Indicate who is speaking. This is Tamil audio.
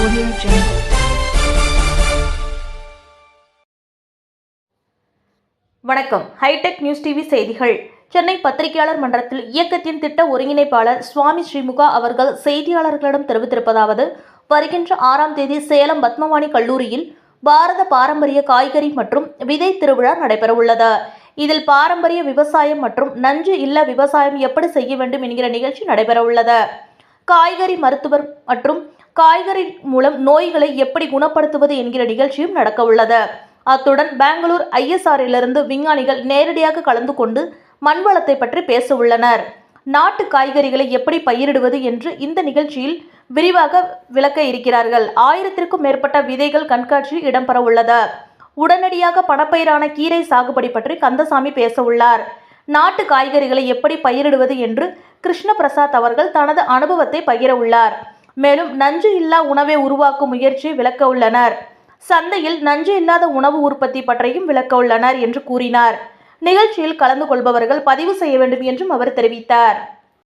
Speaker 1: Audio Jungle.
Speaker 2: வணக்கம். ஹைடெக் நியூஸ் டிவி செய்திகள். சென்னை பத்திரிகையாளர் மன்றத்தில் இயக்கத்தின் திட்ட ஒருங்கிணைப்பாளர் சுவாமி ஸ்ரீமுகா அவர்கள் செய்தியாளர்களிடம் தெரிவித்திருப்பதாவது வருகின்ற ஆறாம் தேதி சேலம் பத்மவாணி கல்லூரியில் பாரத பாரம்பரிய காய்கறி மற்றும் விதை திருவிழா நடைபெறவுள்ளது. இதில் பாரம்பரிய விவசாயம் மற்றும் நஞ்சு இல்ல விவசாயம் எப்படி செய்ய வேண்டும் என்கிற நிகழ்ச்சி நடைபெறவுள்ளது. காய்கறி மருத்துவர் மற்றும் காய்கறி மூலம் நோய்களை எப்படி குணப்படுத்துவது என்கிற நிகழ்ச்சியும் நடக்க உள்ளது. அத்துடன் பெங்களூர் ஐஎஸ்ஆரிலிருந்து விஞ்ஞானிகள் நேரடியாக கலந்து கொண்டு மண்வளத்தை பற்றி பேச உள்ளனர். நாட்டு காய்கறிகளை எப்படி பயிரிடுவது என்று இந்த நிகழ்ச்சியில் விரிவாக விளக்க இருக்கிறார்கள். ஆயிரத்திற்கும் மேற்பட்ட விதைகள் கண்காட்சி இடம்பெற உள்ளது. உடனடியாக பணப்பயிரான கீரை சாகுபடி பற்றி கந்தசாமி பேச உள்ளார். நாட்டு காய்கறிகளை எப்படி பயிரிடுவது என்று கிருஷ்ண பிரசாத் அவர்கள் தனது அனுபவத்தை பகிர உள்ளார். மேலும் நஞ்சு இல்லா உணவை உருவாக்கும் முயற்சியை விளக்க உள்ளனர். சந்தையில் நஞ்சு இல்லாத உணவு உற்பத்தி பற்றியும் விளக்க உள்ளனர் என்று கூறினார். நிகழ்ச்சியில் கலந்து கொள்பவர்கள் பதிவு செய்ய வேண்டும் என்றும் அவர் தெரிவித்தார்.